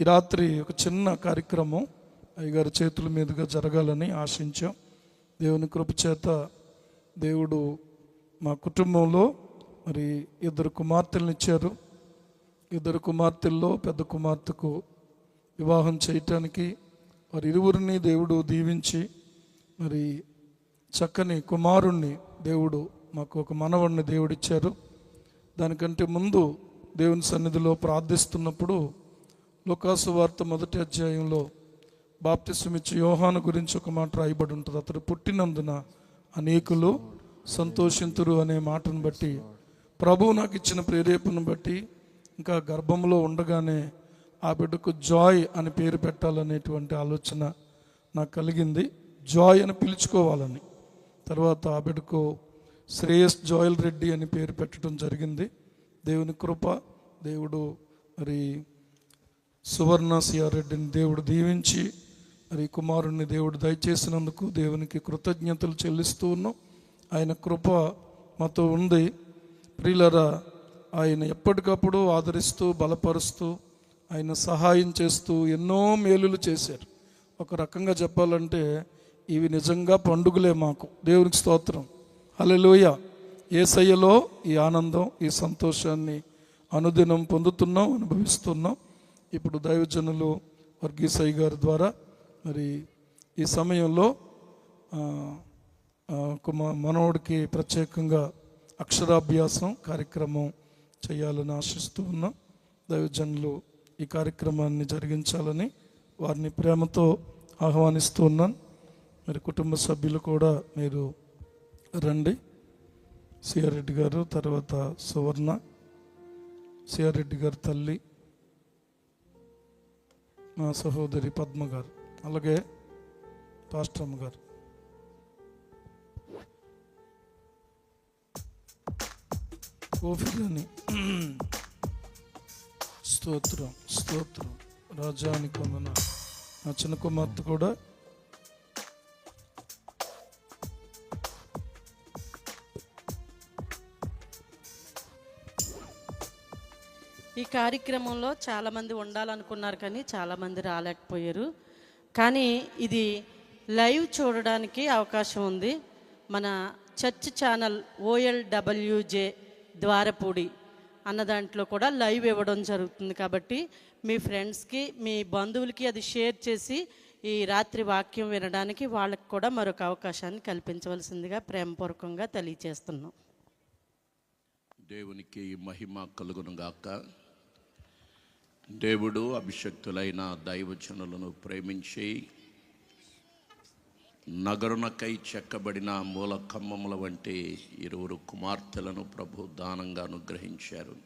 ఈ రాత్రి ఒక చిన్న కార్యక్రమం అయ్యగారి చేతుల మీదుగా జరగాలని ఆశించాం. దేవుని కృపచేత దేవుడు మా కుటుంబంలో మరి ఇద్దరు కుమార్తెలను ఇచ్చారు. ఇద్దరు కుమార్తెల్లో పెద్ద కుమార్తెకు వివాహం చేయటానికి వారి ఇరువురిని దేవుడు దీవించి మరి చక్కని కుమారుణ్ణి దేవుడు మాకు ఒక మనవణ్ణి దేవుడిచ్చారు. దానికంటే ముందు దేవుని సన్నిధిలో ప్రార్థిస్తున్నప్పుడు లుకాసు వార్త మొదటి అధ్యాయంలో బాప్తిస్మిచ్చి యోహాను గురించి ఒక మాట రాయబడి ఉంటుంది. అతడు పుట్టినందున అనేకులు సంతోషింతురు అనే మాటను బట్టి ప్రభువు నాకు ఇచ్చిన ప్రేరేపణను బట్టి ఇంకా గర్భంలో ఉండగానే ఆ బిడ్డకు జాయ్ అని పేరు పెట్టాలనేటువంటి ఆలోచన నాకు కలిగింది. జాయ్ అని పిలుచుకోవాలని. తర్వాత ఆ బిడ్డకు శ్రేయస్ జోయల్ రెడ్డి అని పేరు పెట్టడం జరిగింది. దేవుని కృప దేవుడు మరి సువర్ణ సిఆర్ రెడ్డిని దేవుడు దీవించి మరి కుమారుణ్ణి దేవుడు దయచేసినందుకు దేవునికి కృతజ్ఞతలు చెల్లిస్తూ ఉన్నాం. ఆయన కృప మాతో ఉంది. ప్రియులరా ఆయన ఎప్పటికప్పుడు ఆదరిస్తూ బలపరుస్తూ ఆయన సహాయం చేస్తూ ఎన్నో మేలులు చేశారు. ఒక రకంగా చెప్పాలంటే ఇవి నిజంగా పండుగలే మాకు. దేవునికి స్తోత్రం. హల్లెలూయా. ఏసయ్యలో ఈ ఆనందం ఈ సంతోషాన్ని అనుదినం పొందుతున్నాం అనుభవిస్తున్నాం. ఇప్పుడు దైవజనులు వర్గీసయ్య గారి ద్వారా మరి ఈ సమయంలో ఆ, మనవడికి ప్రత్యేకంగా అక్షరాభ్యాసం కార్యక్రమం చేయాలని ఆశిస్తూ ఉన్నాం దైవజనులు ఈ కార్యక్రమాన్ని జరిగించాలని వారిని ప్రేమతో ఆహ్వానిస్తూ ఉన్నాను. మరి కుటుంబ సభ్యులు కూడా మీరు రండి. సిఆర్ రెడ్డి గారు తర్వాత సువర్ణ సిఆర్ రెడ్డి గారు తల్లి నా సహోదరి పద్మ గారు అలాగే పాస్టమ్ గారు కోఫిలని స్తోత్రం స్తోత్రం. రాజానికి వందన నా చిన్న కుమార్తె కూడా కార్యక్రమంలో చాలామంది ఉండాలనుకున్నారు కానీ చాలామంది రాలేకపోయారు. కానీ ఇది లైవ్ చూడడానికి అవకాశం ఉంది. మన చర్చ్ ఛానల్ ఓఎల్డబ్ల్యూజే ద్వారపూడి అన్న దాంట్లో కూడా లైవ్ ఇవ్వడం జరుగుతుంది కాబట్టి మీ ఫ్రెండ్స్కి మీ బంధువులకి అది షేర్ చేసి ఈ రాత్రి వాక్యం వినడానికి వాళ్ళకి కూడా మరొక అవకాశాన్ని కల్పించవలసిందిగా ప్రేమపూర్వకంగా తెలియజేస్తున్నాం. దేవునికి మహిమ కలుగునుగాక. దేవుడు అభిషక్తులైన దైవజనులను ప్రేమించి నగరునకై చెక్కబడిన మూల కమ్మముల వంటి ఇరువురు కుమార్తెలను ప్రభు దానంగా అనుగ్రహించారు.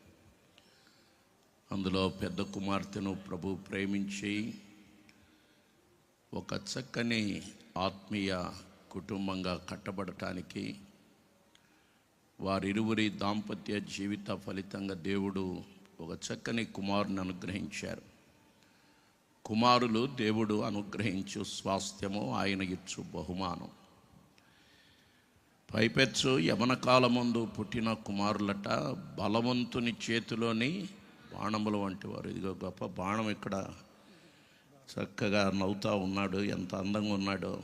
అందులో పెద్ద కుమార్తెను ప్రభు ప్రేమించి ఒక చక్కని ఆత్మీయ కుటుంబంగా కట్టబడటానికి వారిరువురి దాంపత్య జీవిత ఫలితంగా దేవుడు ఒక చక్కని కుమారుని అనుగ్రహించారు. కుమారులు దేవుడు అనుగ్రహించు స్వాస్థ్యము ఆయన ఇచ్చు బహుమానం. పైపెచ్చు యవన కాలముందు పుట్టిన కుమారులట బలవంతుని చేతిలోని బాణములు వంటి వారు ఇదిగో గొప్ప బాణం ఇక్కడ చక్కగా నవ్వుతూ ఉన్నాడు ఎంత అందంగా ఉన్నాడో.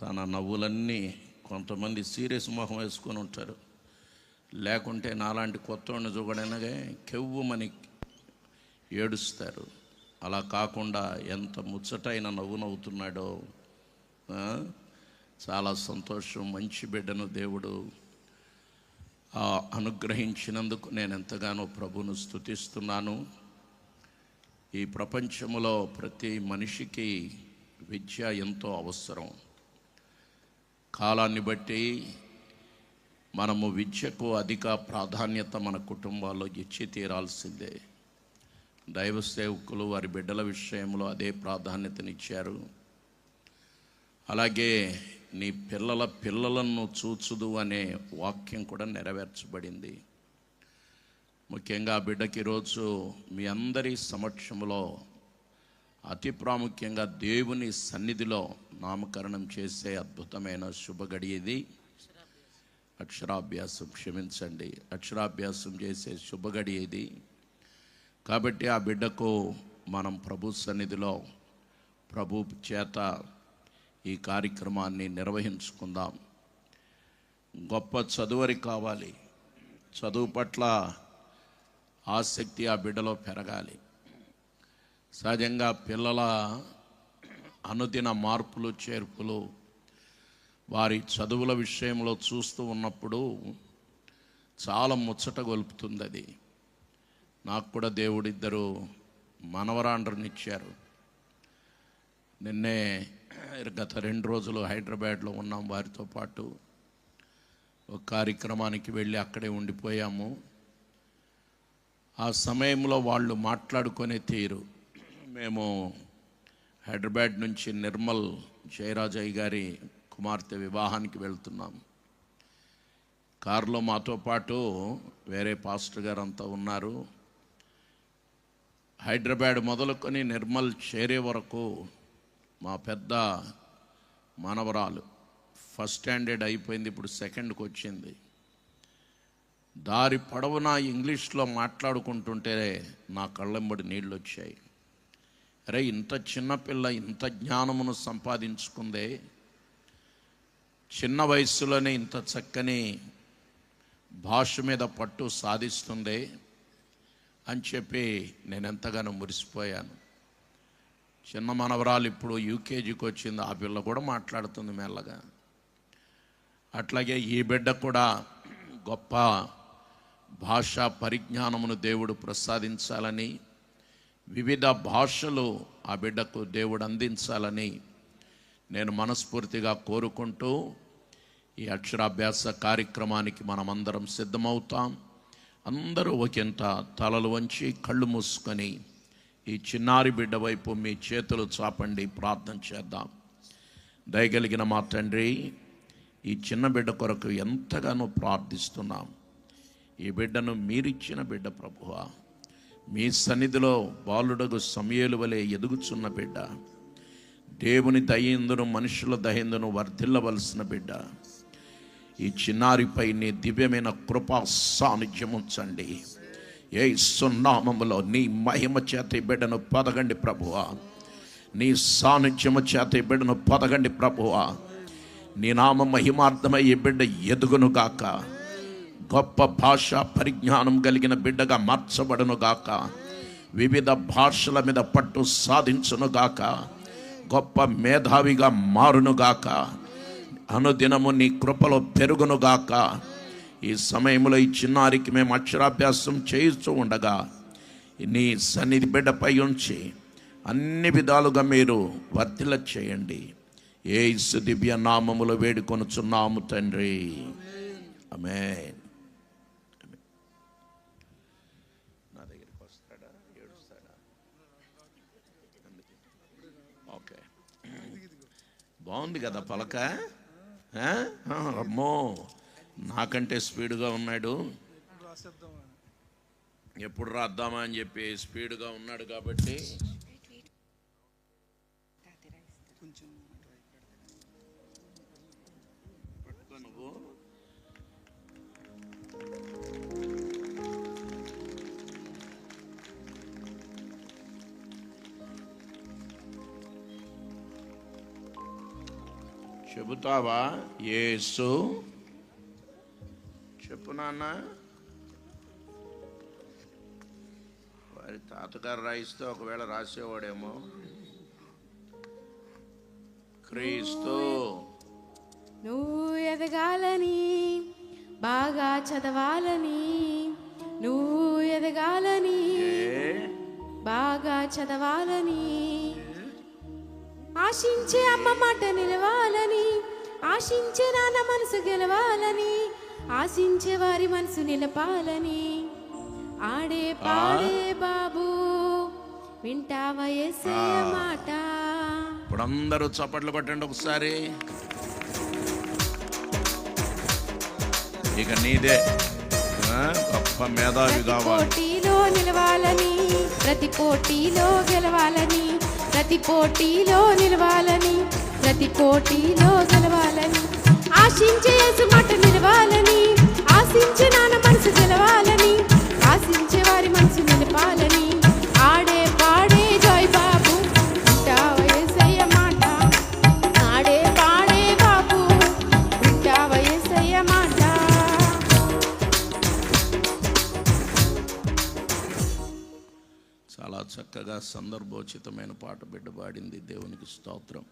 తన నవ్వులన్నీ కొంతమంది సీరియస్ మొహం వేసుకొని ఉంటారు. లేకుంటే నాలాంటి కొత్తవాడిని చూడగానే కెవ్వుమని ఏడుస్తారు. అలా కాకుండా ఎంత ముచ్చటైన నవ్వు నవ్వుతున్నాడో చాలా సంతోషం. మంచి బిడ్డను దేవుడు అనుగ్రహించినందుకు నేను ఎంతగానో ప్రభును స్తుతిస్తున్నాను. ఈ ప్రపంచంలో ప్రతి మనిషికి విద్య ఎంతో అవసరం. కాలాన్ని బట్టి మనము విద్యకు అధిక ప్రాధాన్యత మన కుటుంబాల్లో ఇచ్చి తీరాల్సిందే. దైవ సేవకులు వారి బిడ్డల విషయంలో అదే ప్రాధాన్యతనిచ్చారు. అలాగే నీ పిల్లల పిల్లలను చూచుదు అనే వాక్యం కూడా నెరవేర్చబడింది. ముఖ్యంగా ఆ బిడ్డకి ఈరోజు మీ అందరి సమక్షంలో అతి ప్రాముఖ్యంగా దేవుని సన్నిధిలో నామకరణం చేసే అద్భుతమైన శుభగడి ఇది అక్షరాభ్యాసం క్షమించండి. అక్షరాభ్యాసం చేసే శుభగడి ఇది. కాబట్టి ఆ బిడ్డకు మనం ప్రభు సన్నిధిలో ప్రభు చేత ఈ కార్యక్రమాన్ని నిర్వహించుకుందాం. గొప్ప చదువరి కావాలి. చదువు పట్ల ఆసక్తి ఆ బిడ్డలో పెరగాలి. సహజంగా పిల్లల అనుదిన మార్పులు చేర్పులు వారి చదువుల విషయంలో చూస్తూ ఉన్నప్పుడు చాలా ముచ్చట గొలుపుతుంది అది నాకు కూడా దేవుడిద్దరు మనవరాండ్రనిచ్చారు. నిన్నే గత రెండు రోజులు హైదరాబాద్లో ఉన్నాం వారితో పాటు. ఒక కార్యక్రమానికి వెళ్ళి అక్కడే ఉండిపోయాము. ఆ సమయంలో వాళ్ళు మాట్లాడుకునే తీరు. మేము హైదరాబాద్ నుంచి నిర్మల్ జయరాజయ్య గారి కుమార్తె వివాహానికి వెళ్తున్నాం. కారులో మాతో పాటు వేరే పాస్టర్ గారు అంతా ఉన్నారు. హైదరాబాద్ మొదలుకొని నిర్మల్ చేరే వరకు మా పెద్ద మనవరాలు. ఫస్ట్ స్టాండర్డ్ అయిపోయింది ఇప్పుడు సెకండ్కి వచ్చింది. దారి పొడవునా ఇంగ్లీష్లో మాట్లాడుకుంటుంటే నా కళ్ళెంబడి నీళ్ళు వచ్చాయి అరే ఇంత చిన్నపిల్ల ఇంత జ్ఞానమును సంపాదించుకుందే చిన్న వయసులోనే ఇంత చక్కని భాష మీద పట్టు సాధిస్తుంది అని చెప్పి నేను ఎంతగానో మురిసిపోయాను. చిన్న మనవరాలు ఇప్పుడు యూకేజీకి వచ్చింది ఆ పిల్ల కూడా మాట్లాడుతుంది మెల్లగా. అట్లాగే ఈ బిడ్డ కూడా గొప్ప భాషా పరిజ్ఞానమును దేవుడు ప్రసాదించాలని వివిధ భాషలు ఆ బిడ్డకు దేవుడు అందించాలని నేను మనస్ఫూర్తిగా కోరుకుంటూ ఈ అక్షరాభ్యాస కార్యక్రమానికి మనమందరం సిద్ధమవుతాం. అందరూ ఒకంత తలలు వంచి కళ్ళు మూసుకొని ఈ చిన్నారి బిడ్డ వైపు మీ చేతులు చాపండి ప్రార్థన చేద్దాం. దయగలిగిన మా తండ్రి ఈ చిన్న బిడ్డ కొరకు ఎంతగానో ప్రార్థిస్తున్నాం. ఈ బిడ్డను మీరిచ్చిన బిడ్డ ప్రభువ మీ సన్నిధిలో బాలుడగు సమయలు వలె ఎదుగుచున్న బిడ్డ దేవుని దయందును మనుషుల దయందును వర్ధిల్లవలసిన బిడ్డ. ఈ చిన్నారిపై నీ దివ్యమైన కృపా సాన్నిధ్యం ఉంచండి. ఏ సున్నామములో నీ మహిమ చేతి బిడ్డను పదగండి ప్రభువా. నీ సాన్నిధ్యము చేతి బిడ్డను పదగండి ప్రభువా. నీ నామ మహిమార్థమై ఈ బిడ్డ ఎదుగును గాక. గొప్ప భాష పరిజ్ఞానం కలిగిన బిడ్డగా మార్చబడును గాక. వివిధ భాషల మీద పట్టు సాధించును గాక. గొప్ప మేధావిగా మారును గాక. అనుదినము నీ కృపలో పెరుగును గాక. ఈ సమయంలో ఈ చిన్నారికి మేము అక్షరాభ్యాసం చేయిస్తూ ఉండగా నీ సన్నిధి బిడ్డపై ఉంచి అన్ని విధాలుగా మీరు వర్తిల చేయండి. ఏ దివ్య నామములు వేడుకొనుచున్నాము తండ్రి. ఆమేన్. బాగుంది కదా పలక? అమ్మో నాకంటే స్పీడ్గా ఉన్నాడు. ఎప్పుడు రాద్దామా అని చెప్పి స్పీడ్గా ఉన్నాడు కాబట్టి చెబుతావా? యేసు. చెప్పు నాన్న. వారి తాతగారు రాయిస్తే ఒకవేళ రాసేవాడేమో. క్రీస్తు. నువ్వు ఎదగాలని బాగా చదవాలని నువ్వు ఎదగాలని బాగా చదవాలని ఆశించే అమ్మ మాట నిలవాలని ఆశించే నాన్న మనసు గెలవాలని ఆశించే వారి మనసు నిలపాలని. ఆడే పాడే బాబు వింటావా యేసయ్య మాట? ఇప్పుడు అందరూ చప్పట్లు కొట్టండి ఒకసారి. ఇక నీదే. గొప్ప మేధావి కావాలి. పోటీలో నిలవాలని ప్రతి పోటీలో గెలవాలని ప్రతి పోటీలో నిలవాలని ప్రతి పోటీలో గెలవాలని. ఆశించే మాట నిలవాలని ఆశించే నాన్న మనసు గెలవాలని. చక్కగా సందర్భోచితమైన పాట బిడ్డ పాడింది దేవునికి స్తోత్రం.